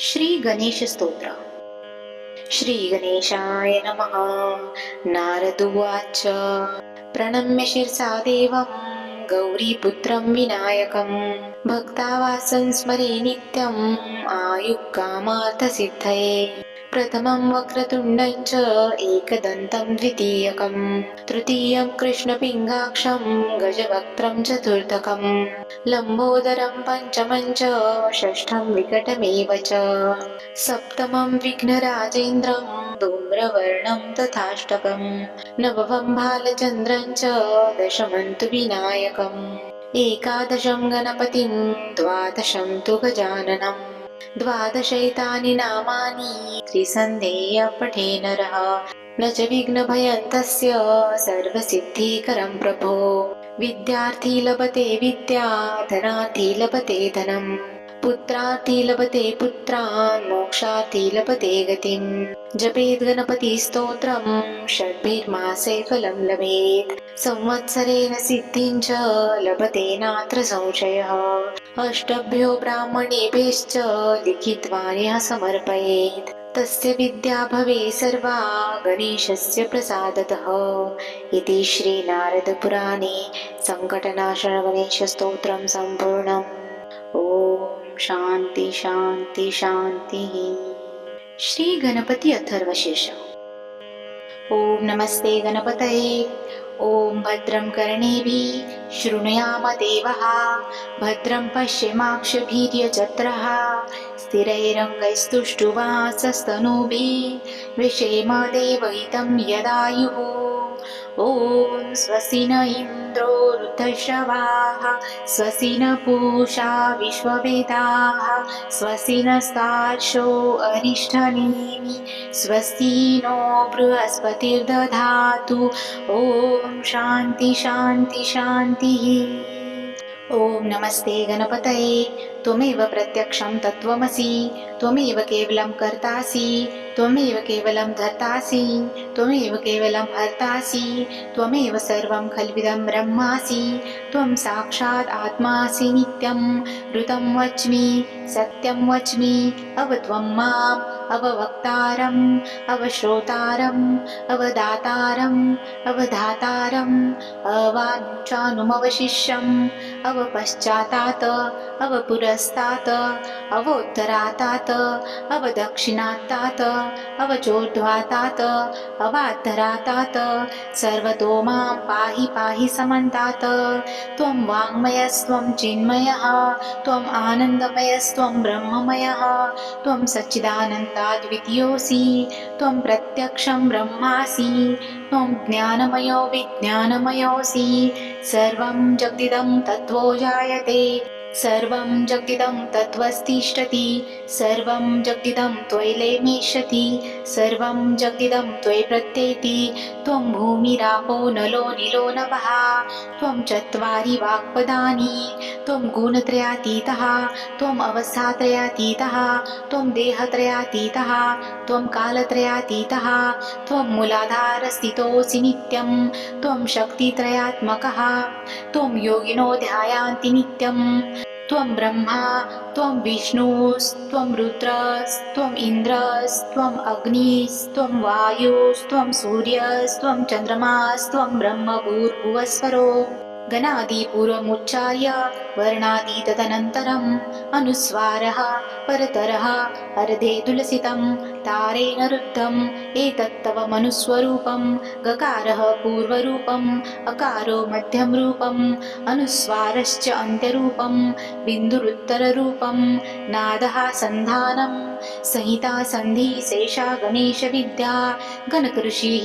श्री गणेश स्तोत्र श्री गणेशाय नमः। नारद उवाच। प्रणम्य शिरसा देवं गौरीपुत्रं विनायकं। भक्तावासं स्मरे नित्यम् आयुक्कामार्थसिद्धये प्रथमं वक्रतुण्डं च एकदन्तं द्वितीयकं तृतीयं कृष्णपिङ्गाक्षं गजवक्त्रं चतुर्थकं लम्बोदरं पञ्चमं च षष्ठं विकटमेव च सप्तमं विघ्नराजेन्द्रं धूम्रवर्णं तथाष्टकं नवमं बालचन्द्रं च दशमं तु विनायकम् एकादशं गणपतिं द्वादशं तु गजाननम् द्वादशैतानि नामानि त्रिसन्धेय पठे नरः न च विघ्नभयं तस्य सर्वसिद्धिकरं प्रभो। विद्यार्थी लभते विद्या धनार्थी लभते धनम् पुत्रार्थी लभते पुत्रान् मोक्षार्थी लभते गतिम्। जपेद् गणपतिस्तोत्रम् षड्भिर्मासे फलं लभेत् संवत्सरेण सिद्धिं च लभते नात्र संशयः। अष्टभ्यो ब्राह्मणेभ्यश्च लिखित्वा यः समर्पयेत्। तस्य विद्या भवे सर्वा गणेशस्य प्रसादतः। इति श्रीनारदपुराणे सङ्कटनाशनगणेशस्तोत्रं सम्पूर्णम्। ॐ शान्ति शान्ति शान्तिः। श्रीगणपति अथर्वशेष ॐ नमस्ते गणपतये ॐ भद्रं कर्णेभिः शृणुयाम देवः भद्रं पश्यमाक्षभिर्यजत्रः स्थिरैरङ्गैस्तुष्टुवासस्तनूभिः विषेम देवहितं यदायुः ॐ स्वस्ति न इन्द्रो वृद्धश्रवाः स्वस्ति न पूषा विश्ववेदाः स्वस्ति नस्तार्शो अरिष्ठनेमि स्वस्ति नो बृहस्पतिर्दधातु। ॐ शान्ति शान्ति शान्तिः। ॐ नमस्ते गणपतये त्वमेव प्रत्यक्षं तत्त्वमसि त्वमेव केवलं कर्तासि त्वमेव केवलं धर्तासि त्वमेव केवलं हर्तासि त्वमेव सर्वं खल्विदं ब्रह्मासि त्वं साक्षात् आत्मासि नित्यं ऋतं वच्मि सत्यं वच्मि अव त्वं माम् अववक्तारम् अवश्रोतारम् अवदातारम् अवधातारम् अवानुचानुमवशिष्यम् अवपश्चातात् अवपुरस्तात् अवोत्तरातात् अवदक्षिणात्तात् अवचोर्ध्वातात् अवात्तरातात् सर्वतो मां पाहि पाहि समन्तात्। त्वं वाङ्मयस्त्वं चिन्मयः त्वम् आनन्दमयस्त्वं ब्रह्ममयः त्वं सच्चिदानन्दाद्वितीयोऽसि त्वं प्रत्यक्षं ब्रह्मासि त्वं ज्ञानमयो विज्ञानमयोऽसि। सर्वं जगदिदं तत्त्वो जायते सर्वं जगदिदं तत्त्वस्तिष्ठति सर्वं जगदिदं त्वयिलेमेष्यति सर्वं जगदिदं त्वयि प्रत्येति। त्वं भूमिरापो नलो निलो नभः त्वं चत्वारि वाक्पदानि त्वं गुणत्रयातीतः त्वम् अवस्थात्रयातीतः त्वं देहत्रयातीतः त्वं कालत्रयातीतः त्वं मूलाधारस्थितोऽसि नित्यं त्वं शक्तित्रयात्मकः त्वं योगिनो ध्यायान्ति नित्यम् त्वं ब्रह्मा त्वं विष्णुस्त्वं रुद्रस्त्वम् इन्द्रस्त्वम् अग्निस्त्वं वायुस्त्वं सूर्यस्त्वं चन्द्रमास्त्वं ब्रह्मभूर्भुवस्वरो गणादिपूर्वमुच्चार्य वर्णादि तदनन्तरम् अनुस्वारः परतरः अर्धे तुलसितं तारेण रुद्धम् एतत्तव मनुस्वरूपं गकारः पूर्वरूपम्। अकारो मध्यं रूपम्। अनुस्वारश्च अन्त्यरूपं बिन्दुरुत्तररूपं नादः सन्धानं संहिता सन्धिशेषा गणेशविद्या। गणकृषिः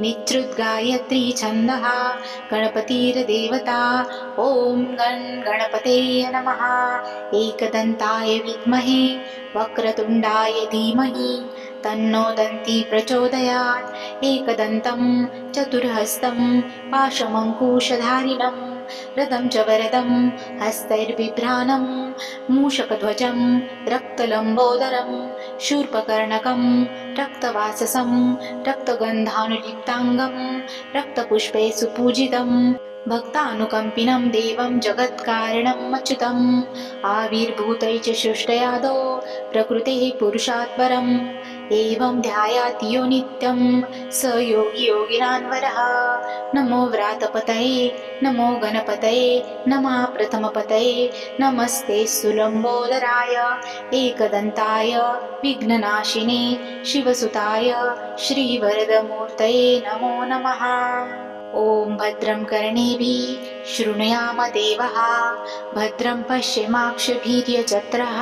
निच्छृद्गायत्री छन्दः। गणपतिर्देवता। ॐ गण गणपते नमः। एकदन्ताय विद्महे वक्रतुण्डाय धीमहि तन्नो दन्ती प्रचोदयात्। एकदन्तं चतुर्हस्तं पाशमङ्कुशधारिणं रथं च वरदं हस्तैर्बिभ्राणं मूषकध्वजं रक्तलम्बोदरं शूर्पकर्णकं रक्तवाससं रक्तगन्धानुलिप्ताङ्गं रक्तपुष्पे सुपूजितं भक्तानुकम्पिनं देवं जगत्कारणम् अच्युतम् आविर्भूतै च सृष्टयादौ प्रकृतेः पुरुषात् परम् एवं ध्यायाति नित्यं स योगी योगिनान्वरः। नमो व्रातपतये नमो गणपतये नमः प्रथमपतये नमस्ते सुलम्बोदराय एकदन्ताय विघ्ननाशिने शिवसुताय श्रीवरदमूर्तये नमो नमः ॐ भद्रं कर्णेभिः शृणुयाम देवः भद्रं पश्यमाक्षभिर्यजत्रः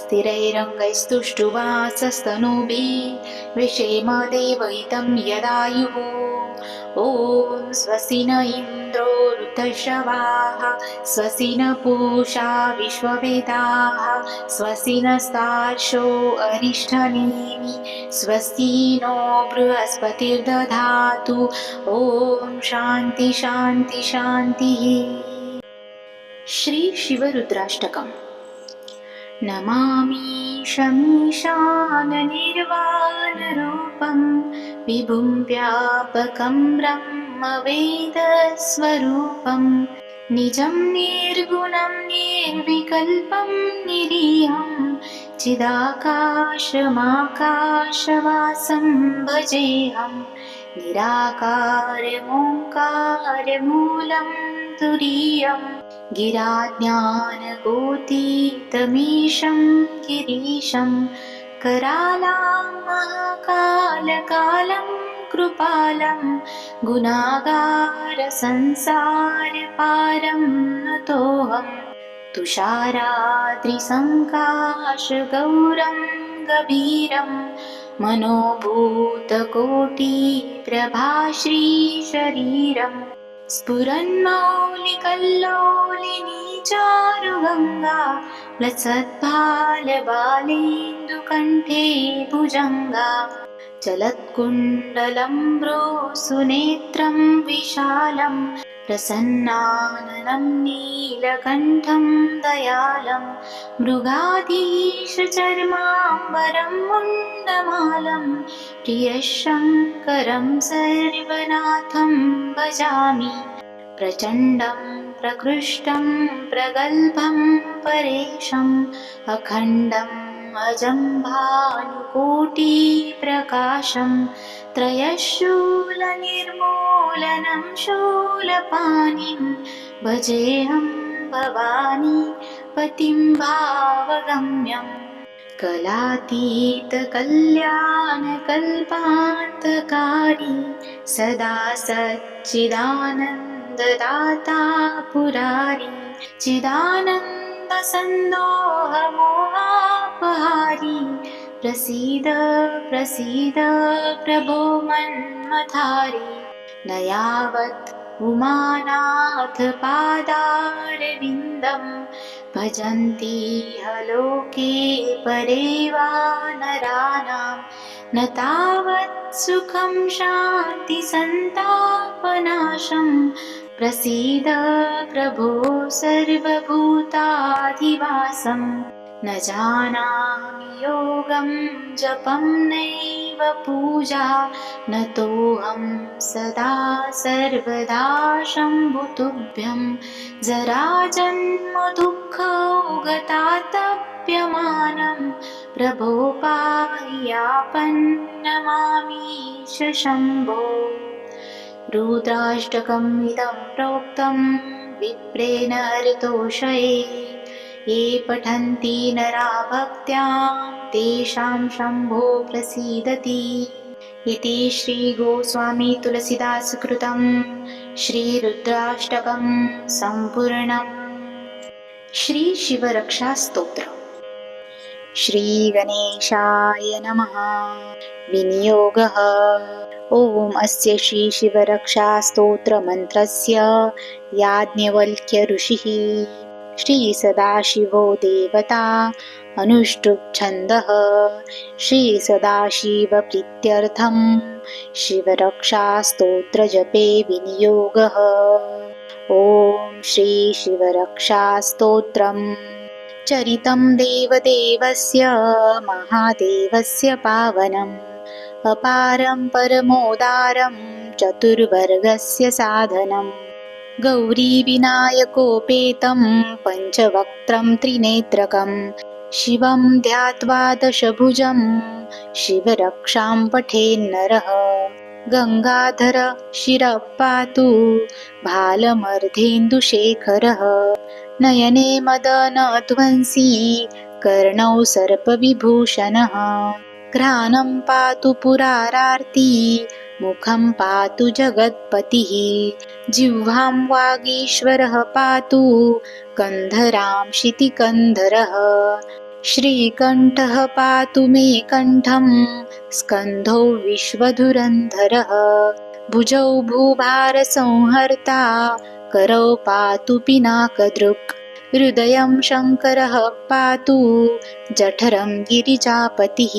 स्थिरैरङ्गैस्तुष्टुवासस्तनूभिः विषेम देवहितं यदायुः। ॐ स्वसि न इन्द्रो ऋतश्रवाः स्वसि न पूषा विश्ववेदाः स्वसि नस्तार्शो अरिष्ठनेमि स्वस्ति नो बृहस्पतिर्दधातु। ॐ शान्ति शान्ति शान्तिः। श्रीशिवरुद्राष्टकम् नमामि शमीशाननिर्वाणरूपं विभुं व्यापकं ब्रह्मवेदस्वरूपं निजं निर्गुणं निर्विकल्पं निरीहं चिदाकाशमाकाशवासं भजेऽहं निराकारमोङ्कारमूलं तुरीयम् गिराज्ञानगोतीतमीशं गिरीशं करालां महाकालकालं कृपालं गुणागारसंसारपारं नतोऽहं। तुषाराद्रिसङ्काशगौरं गभीरं मनोभूतकोटिप्रभाश्रीशरीरम् स्फुरन्मौलिकल्लोलिनी चारुगङ्गा लसद्बालबालेन्दुकण्ठे भुजङ्गा चलत्कुण्डलं सुनेत्रं विशालं प्रसन्नाननं नीलकण्ठं दयालं मृगाधीशचर्माम्बरं मुण्डमालं प्रियशङ्करं सर्वनाथं भजामि प्रचण्डं प्रकृष्टं प्रगल्भं परेशम् अखण्डम् अजम्भानुकोटिप्रकाशं त्रयशूलनिर्मूलनं शूलपाणिं भजेऽहं भवानी पतिं भावगम्यम्। कलातीतकल्याणकल्पान्तकारी सदा सच्चिदानन्ददाता पुरारी चिदानन्दसन्दोहमोहापहारी प्रसीद प्रसीद प्रभो मन्मथारी न यावत् उमानाथपादारविन्दं भजन्ति हलोके परे वा नराणां न तावत् सुखं शान्तिसन्तापनाशं प्रसीद प्रभो सर्वभूताधिवासं। न जानामि योगं जपं नैव पूजा। न तोऽहं सदा सर्वदा शम्भुतुभ्यं। जराजन्मदुःखौगतातप्यमानं प्रभो पाह्यापन्नमामीश शम्भो रुद्राष्टकम् इदं प्रोक्तं भक्त्यां तेषां शम्भो प्रसीदति। इति श्रीगोस्वामी तुलसीदासकृतं श्रीरुद्राष्टकं सम्पूर्णम्। श्रीशिवरक्षास्तोत्रम्। श्रीगणेशाय नमः। विनियोगः ॐ अस्य श्रीशिवरक्षास्तोत्रमन्त्रस्य याज्ञवल्क्यऋषिः। श्रीसदाशिवो देवता अनुष्टुप्छन्दः। श्रीसदाशिवप्रीत्यर्थं शिवरक्षास्तोत्रजपे विनियोगः। ॐ श्रीशिवरक्षास्तोत्रम्। चरितं देवदेवस्य महादेवस्य पावनम् अपारं परमोदारं चतुर्वर्गस्य साधनम् गौरीविनायकोपेतं पञ्चवक्त्रं त्रिनेत्रकं। शिवं ध्यात्वा दशभुजं शिवरक्षां पठेन्नरः गङ्गाधर शिरः पातु भालमर्धेन्दुशेखरः नयने मदनध्वंसी कर्णौ सर्पविभूषणः घ्राणं पातु पुरारार्ती मुखं पातु जगत्पतिः। जिह्वां वागीश्वरः पातु कन्धरां शितिकन्धरः श्रीकण्ठः पातु मे कण्ठं स्कन्धौ विश्वधुरन्धरः। भुजौ भूभारसंहर्ता करौ पातु पिनाकदृक् हृदयं शङ्करः पातु जठरं गिरिजापतिः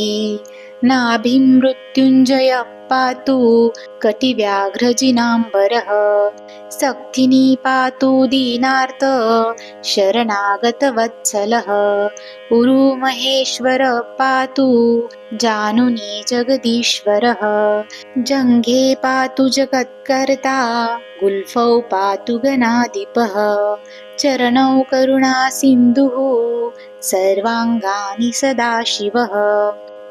नाभिं मृत्युञ्जयः पातु कटिव्याघ्रजिनाम्बरः। सक्थिनी पातु दीनार्त शरणागतवत्सलः। उरुमहेश्वर पातु जानुनी जगदीश्वरः। जङ्घे पातु जगत्कर्ता गुल्फौ पातु गणाधिपः। चरणौ करुणा सिन्धुः सर्वाङ्गानि सदाशिवः।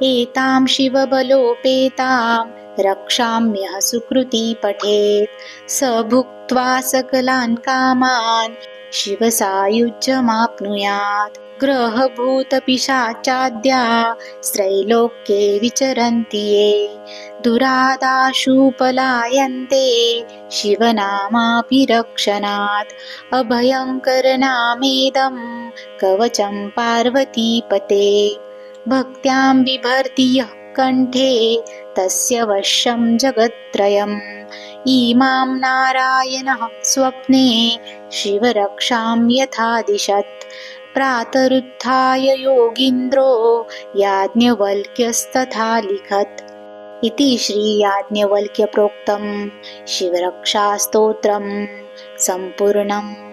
एतां शिवबलोपेतां रक्षाम्यः सुकृती पठेत्। स भुक्त्वा सकलान् कामान् शिवसायुज्यमाप्नुयात्। ग्रहभूतपिशाचाद्या स्त्रैलोक्ये विचरन्ति ये। दुरादाशुपलायन्ते शिवनामाभिरक्षणात्। अभयङ्करनामेदं कवचं पार्वतीपते भक्त्यां बिभर्ति यः कण्ठे तस्य वश्यं जगत्त्रयम्। इमां नारायणः स्वप्ने शिवरक्षां यथादिशत्। प्रातरुत्थाय योगीन्द्रो याज्ञवल्क्यस्तथा लिखत्। इति श्रीयाज्ञवल्क्यप्रोक्तं शिवरक्षास्तोत्रं सम्पूर्णम्